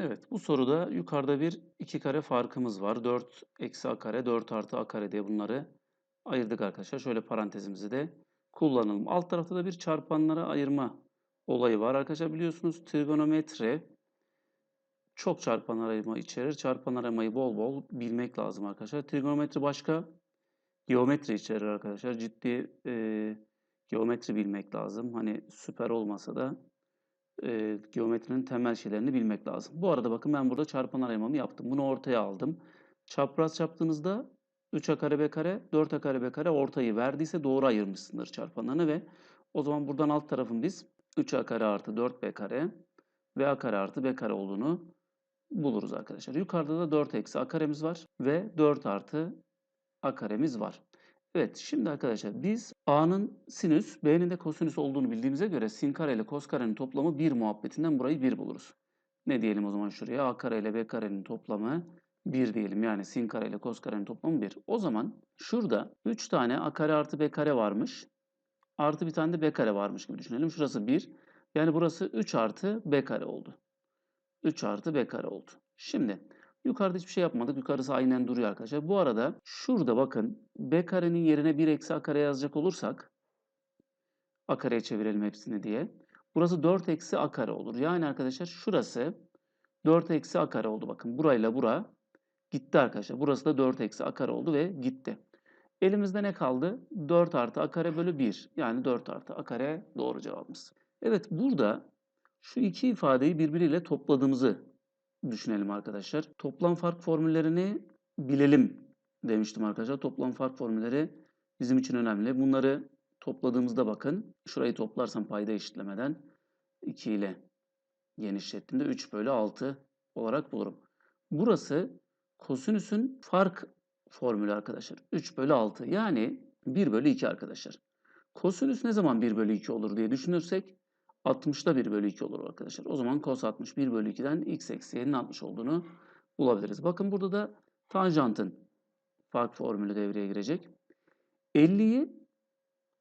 Evet, bu soruda yukarıda bir iki kare farkımız var. 4 eksi a kare, 4 artı a kare diye bunları ayırdık arkadaşlar. Şöyle parantezimizi de kullanalım. Alt tarafta da bir çarpanlara ayırma olayı var. Arkadaşlar biliyorsunuz trigonometri çok çarpan ayırma içerir. Çarpan aramayı bol bol bilmek lazım arkadaşlar. Trigonometri başka, geometri içerir arkadaşlar. Ciddi e, geometri bilmek lazım. Hani süper olmasa da e, geometrinin temel şeylerini bilmek lazım. Bu arada bakın ben burada çarpan arayamamı yaptım. Bunu ortaya aldım. Çapraz yaptığınızda 3a kare b kare, 4a kare b kare ortayı verdiyse doğru ayırmışsındır çarpanlarını ve o zaman buradan alt tarafın biz 3a kare artı 4b kare ve a kare artı b kare olduğunu buluruz arkadaşlar. Yukarıda da 4 eksi a karemiz var ve 4 artı a karemiz var. Evet şimdi arkadaşlar biz a'nın sinüs b'nin de kosinüs olduğunu bildiğimize göre sin kare ile kos karenin toplamı 1 muhabbetinden burayı 1 buluruz. Ne diyelim o zaman şuraya a kare ile b karenin toplamı 1 diyelim. Yani sin kare ile kos karenin toplamı 1. O zaman şurada 3 tane a kare artı b kare varmış. Artı bir tane de b kare varmış gibi düşünelim. Şurası 1. Yani burası 3 artı b kare oldu. 3 artı b kare oldu. Şimdi yukarıda hiçbir şey yapmadık. Yukarısı aynen duruyor arkadaşlar. Bu arada şurada bakın b karenin yerine 1 eksi a kare yazacak olursak a kareye çevirelim hepsini diye. Burası 4 eksi a kare olur. Yani arkadaşlar şurası 4 eksi a kare oldu. Bakın burayla bura gitti arkadaşlar. Burası da 4 eksi a kare oldu ve gitti. Elimizde ne kaldı? 4 artı a kare bölü 1. Yani 4 artı a kare doğru cevabımız. Evet burada şu iki ifadeyi birbiriyle topladığımızı düşünelim arkadaşlar. Toplam fark formüllerini bilelim demiştim arkadaşlar. Toplam fark formülleri bizim için önemli. Bunları topladığımızda bakın. Şurayı toplarsam payda eşitlemeden 2 ile genişlettiğimde 3 bölü 6 olarak bulurum. Burası kosinüsün fark formülü arkadaşlar. 3 bölü 6 yani 1 bölü 2 arkadaşlar. Kosinüs ne zaman 1 bölü 2 olur diye düşünürsek 60'da 1 bölü 2 olur arkadaşlar. O zaman cos 60 1 bölü 2'den x eksi y'nin 60 olduğunu bulabiliriz. Bakın burada da tanjantın fark formülü devreye girecek. 50'yi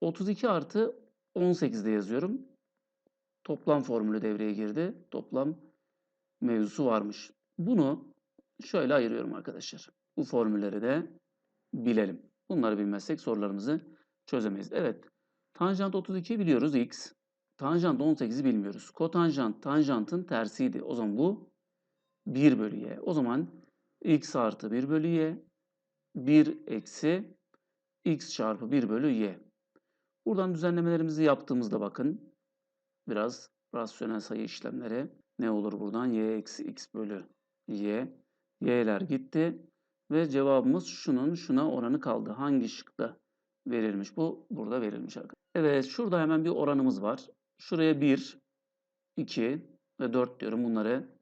32 artı 18'de yazıyorum. Toplam formülü devreye girdi. Toplam mevzusu varmış. Bunu şöyle ayırıyorum arkadaşlar. Bu formülleri de bilelim. Bunları bilmezsek sorularımızı çözemeyiz. Evet. Tanjant 32 biliyoruz x. Tanjant 18'i bilmiyoruz. Kotanjant tanjantın tersiydi. O zaman bu 1 bölü y. O zaman x artı 1 bölü y 1 eksi x çarpı 1 bölü y. Buradan düzenlemelerimizi yaptığımızda bakın biraz rasyonel sayı işlemleri ne olur buradan? y eksi x bölü y. y'ler gitti ve cevabımız şunun şuna oranı kaldı. Hangi şıkta verilmiş? Bu burada verilmiş arkadaşlar. Evet şurada hemen bir oranımız var. Şuraya 1, 2 ve 4 diyorum. Bunları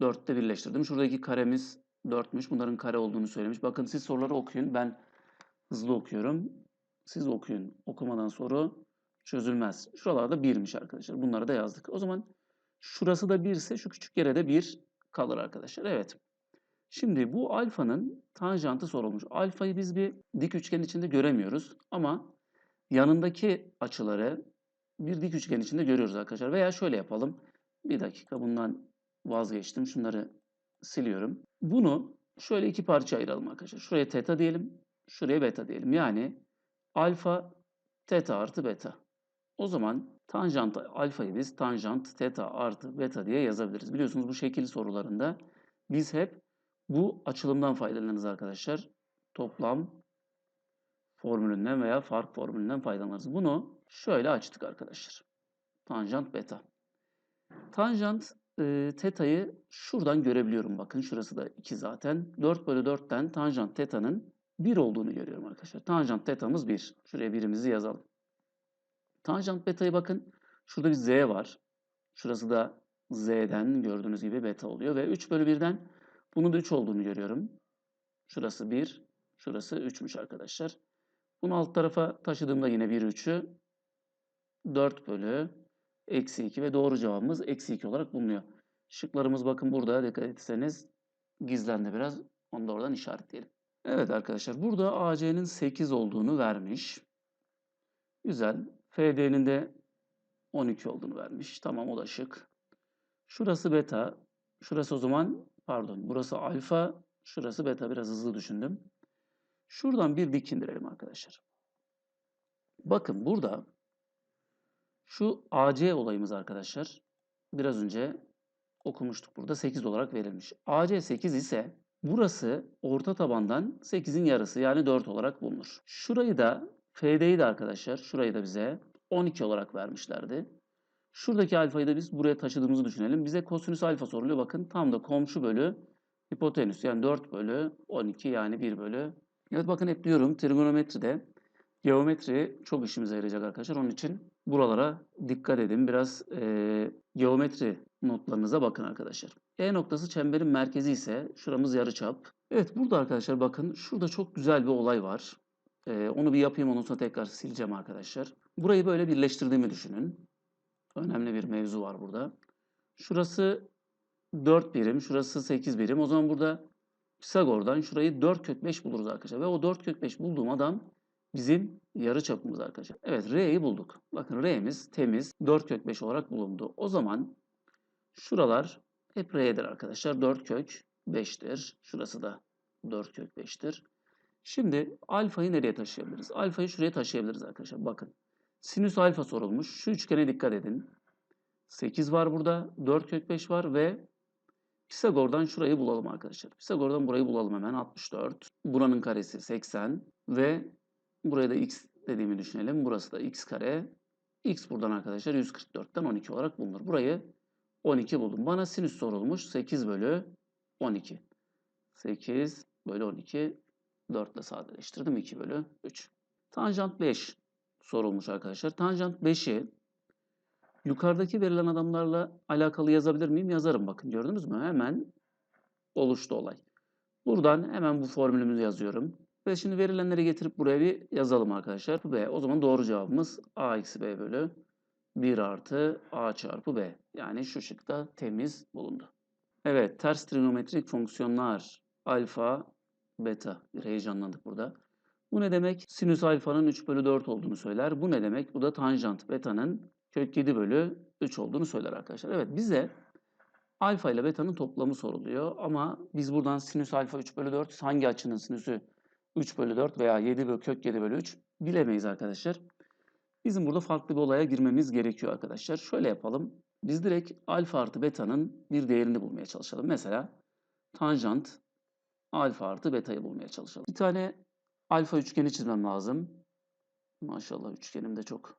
4'te birleştirdim. Şuradaki karemiz 4'müş. Bunların kare olduğunu söylemiş. Bakın siz soruları okuyun. Ben hızlı okuyorum. Siz okuyun. Okumadan soru çözülmez. Şuralarda 1'miş arkadaşlar. Bunları da yazdık. O zaman şurası da 1 ise şu küçük yere de 1 kalır arkadaşlar. Evet. Şimdi bu alfanın tanjantı sorulmuş. Alfayı biz bir dik üçgen içinde göremiyoruz. Ama yanındaki açıları bir dik üçgen içinde görüyoruz arkadaşlar. Veya şöyle yapalım. Bir dakika bundan vazgeçtim. Şunları siliyorum. Bunu şöyle iki parça ayıralım arkadaşlar. Şuraya teta diyelim. Şuraya beta diyelim. Yani alfa teta artı beta. O zaman tanjant alfayı biz tanjant teta artı beta diye yazabiliriz. Biliyorsunuz bu şekil sorularında biz hep bu açılımdan faydalanırız arkadaşlar. Toplam formülünden veya fark formülünden faydalanırız. Bunu şöyle açtık arkadaşlar. Tanjant beta. Tanjant e, teta'yı şuradan görebiliyorum. Bakın şurası da 2 zaten. 4 bölü 4'ten tanjant teta'nın 1 olduğunu görüyorum arkadaşlar. Tanjant teta'mız 1. Şuraya birimizi yazalım. Tanjant beta'yı bakın. Şurada bir z var. Şurası da z'den gördüğünüz gibi beta oluyor. Ve 3 bölü 1'den bunun da 3 olduğunu görüyorum. Şurası 1. Şurası 3'müş arkadaşlar. Bunu alt tarafa taşıdığımda yine 1 3'ü 4 bölü eksi 2 ve doğru cevabımız eksi 2 olarak bulunuyor. Şıklarımız bakın burada dikkat etseniz gizlendi biraz. Onu da oradan işaretleyelim. Evet arkadaşlar burada AC'nin 8 olduğunu vermiş. Güzel. FD'nin de 12 olduğunu vermiş. Tamam o da şık. Şurası beta. Şurası o zaman pardon burası alfa, şurası beta biraz hızlı düşündüm. Şuradan bir dik indirelim arkadaşlar. Bakın burada şu AC olayımız arkadaşlar biraz önce okumuştuk burada 8 olarak verilmiş. AC 8 ise burası orta tabandan 8'in yarısı yani 4 olarak bulunur. Şurayı da FD'yi de arkadaşlar şurayı da bize 12 olarak vermişlerdi. Şuradaki alfayı da biz buraya taşıdığımızı düşünelim. Bize kosinüs alfa soruluyor. Bakın tam da komşu bölü hipotenüs yani 4 bölü 12 yani 1 bölü. Evet bakın hep diyorum trigonometride geometri çok işimize yarayacak arkadaşlar. Onun için buralara dikkat edin. Biraz e, geometri notlarınıza bakın arkadaşlar. E noktası çemberin merkezi ise şuramız yarıçap. Evet burada arkadaşlar bakın şurada çok güzel bir olay var. E, onu bir yapayım ondan sonra tekrar sileceğim arkadaşlar. Burayı böyle birleştirdiğimi düşünün. Önemli bir mevzu var burada. Şurası 4 birim, şurası 8 birim. O zaman burada Pisagor'dan şurayı 4 kök 5 buluruz arkadaşlar. Ve o 4 kök 5 bulduğum adam bizim yarı çapımız arkadaşlar. Evet R'yi bulduk. Bakın R'miz temiz 4 kök 5 olarak bulundu. O zaman şuralar hep R'dir arkadaşlar. 4 kök 5'tir. Şurası da 4 kök 5'tir. Şimdi alfayı nereye taşıyabiliriz? Alfayı şuraya taşıyabiliriz arkadaşlar. Bakın. Sinüs alfa sorulmuş. Şu üçgene dikkat edin. 8 var burada. 4 kök 5 var ve Pisagor'dan şurayı bulalım arkadaşlar. Pisagor'dan burayı bulalım hemen. 64. Buranın karesi 80 ve buraya da x dediğimi düşünelim. Burası da x kare. x buradan arkadaşlar 144'ten 12 olarak bulunur. Burayı 12 buldum. Bana sinüs sorulmuş. 8 bölü 12. 8 bölü 12. 4 ile sadeleştirdim. 2 bölü 3. Tanjant 5 sorulmuş arkadaşlar. Tanjant 5'i yukarıdaki verilen adamlarla alakalı yazabilir miyim? Yazarım bakın gördünüz mü? Hemen oluştu olay. Buradan hemen bu formülümüzü yazıyorum. Ve şimdi verilenleri getirip buraya bir yazalım arkadaşlar. B. O zaman doğru cevabımız A eksi B bölü 1 artı A çarpı B. Yani şu şıkta temiz bulundu. Evet ters trigonometrik fonksiyonlar alfa, beta. Bir heyecanlandık burada. Bu ne demek? Sinüs alfanın 3 bölü 4 olduğunu söyler. Bu ne demek? Bu da tanjant beta'nın kök 7 bölü 3 olduğunu söyler arkadaşlar. Evet bize alfa ile beta'nın toplamı soruluyor. Ama biz buradan sinüs alfa 3 bölü 4 hangi açının sinüsü 3 bölü 4 veya 7 bölü kök 7 bölü 3 bilemeyiz arkadaşlar. Bizim burada farklı bir olaya girmemiz gerekiyor arkadaşlar. Şöyle yapalım. Biz direkt alfa artı beta'nın bir değerini bulmaya çalışalım. Mesela tanjant alfa artı beta'yı bulmaya çalışalım. Bir tane alfa üçgeni çizmem lazım. Maşallah üçgenim de çok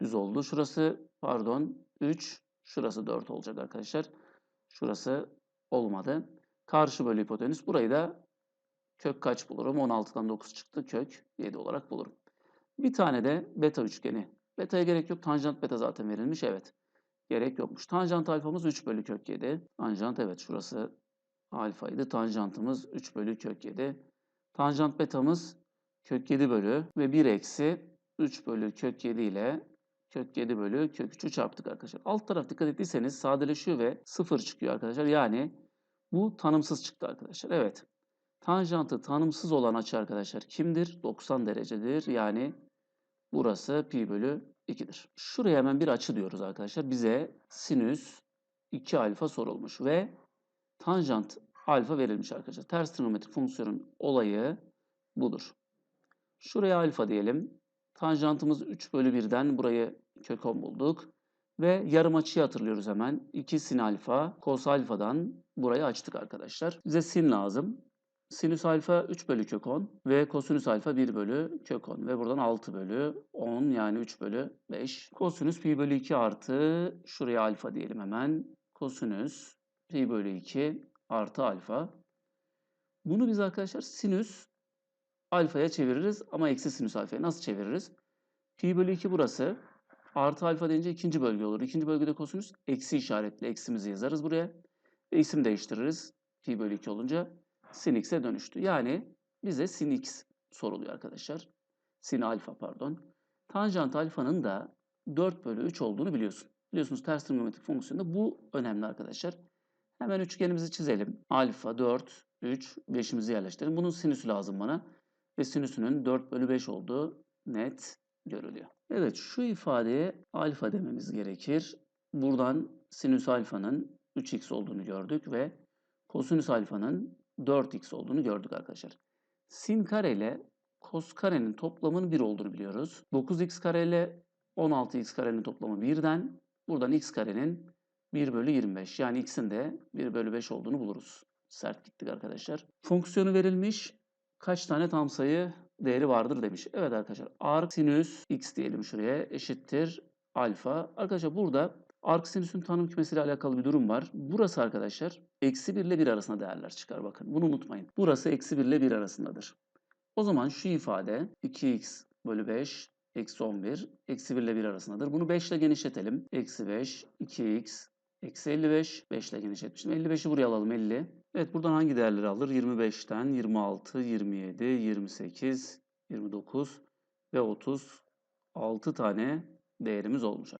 düz oldu. Şurası pardon 3, şurası 4 olacak arkadaşlar. Şurası olmadı. Karşı bölü hipotenüs. Burayı da kök kaç bulurum? 16'dan 9 çıktı. Kök 7 olarak bulurum. Bir tane de beta üçgeni. Beta'ya gerek yok. Tanjant beta zaten verilmiş. Evet. Gerek yokmuş. Tanjant alfamız 3 bölü kök 7. Tanjant evet şurası alfaydı. Tanjantımız 3 bölü kök 7. Tanjant betamız kök 7 bölü ve 1 eksi 3 bölü kök 7 ile kök 7 bölü kök 3'ü çarptık arkadaşlar. Alt taraf dikkat ettiyseniz sadeleşiyor ve 0 çıkıyor arkadaşlar. Yani bu tanımsız çıktı arkadaşlar. Evet. Tanjantı tanımsız olan açı arkadaşlar kimdir? 90 derecedir. Yani burası pi bölü 2'dir. Şuraya hemen bir açı diyoruz arkadaşlar. Bize sinüs 2 alfa sorulmuş ve tanjant alfa verilmiş arkadaşlar. Ters trigonometrik fonksiyonun olayı budur. Şuraya alfa diyelim. Tanjantımız 3 bölü 1'den burayı kök 10 bulduk. Ve yarım açıyı hatırlıyoruz hemen. 2 sin alfa, kos alfadan burayı açtık arkadaşlar. Bize sin lazım. Sinüs alfa 3 bölü kök 10 ve kosinüs alfa 1 bölü kök 10 ve buradan 6 bölü 10 yani 3 bölü 5. Kosinüs pi bölü 2 artı şuraya alfa diyelim hemen. Kosinüs pi bölü 2 artı alfa. Bunu biz arkadaşlar sinüs alfaya çeviririz ama eksi sinüs alfaya nasıl çeviririz? Pi bölü 2 burası. Artı alfa deyince ikinci bölge olur. İkinci bölgede kosinüs eksi işaretli eksimizi yazarız buraya. Ve isim değiştiririz. Pi bölü 2 olunca sin x'e dönüştü. Yani bize sin x soruluyor arkadaşlar. Sin alfa pardon. Tanjant alfanın da 4 bölü 3 olduğunu biliyorsun. Biliyorsunuz ters trigonometrik fonksiyonda bu önemli arkadaşlar. Hemen üçgenimizi çizelim. Alfa 4, 3, 5'imizi yerleştirelim. Bunun sinüsü lazım bana. Ve sinüsünün 4 bölü 5 olduğu net görülüyor. Evet şu ifadeye alfa dememiz gerekir. Buradan sinüs alfanın 3x olduğunu gördük ve kosinüs alfanın 4x olduğunu gördük arkadaşlar. Sin kare ile kos karenin toplamının 1 olduğunu biliyoruz. 9x kare ile 16x karenin toplamı 1'den. Buradan x karenin 1 bölü 25. Yani x'in de 1 bölü 5 olduğunu buluruz. Sert gittik arkadaşlar. Fonksiyonu verilmiş. Kaç tane tam sayı değeri vardır demiş. Evet arkadaşlar. Arc sinüs x diyelim şuraya eşittir alfa. Arkadaşlar burada arc sinüsün tanım kümesiyle alakalı bir durum var. Burası arkadaşlar eksi 1 ile 1 arasında değerler çıkar. Bakın bunu unutmayın. Burası eksi 1 ile 1 arasındadır. O zaman şu ifade 2x bölü 5 eksi 11 eksi 1 ile 1 arasındadır. Bunu 5 ile genişletelim. Eksi 5 2x eksi 55 5 ile genişletmiştim. 55'i buraya alalım 50. Evet buradan hangi değerleri alır? 25'ten 26, 27, 28, 29 ve 30 6 tane değerimiz olmuş.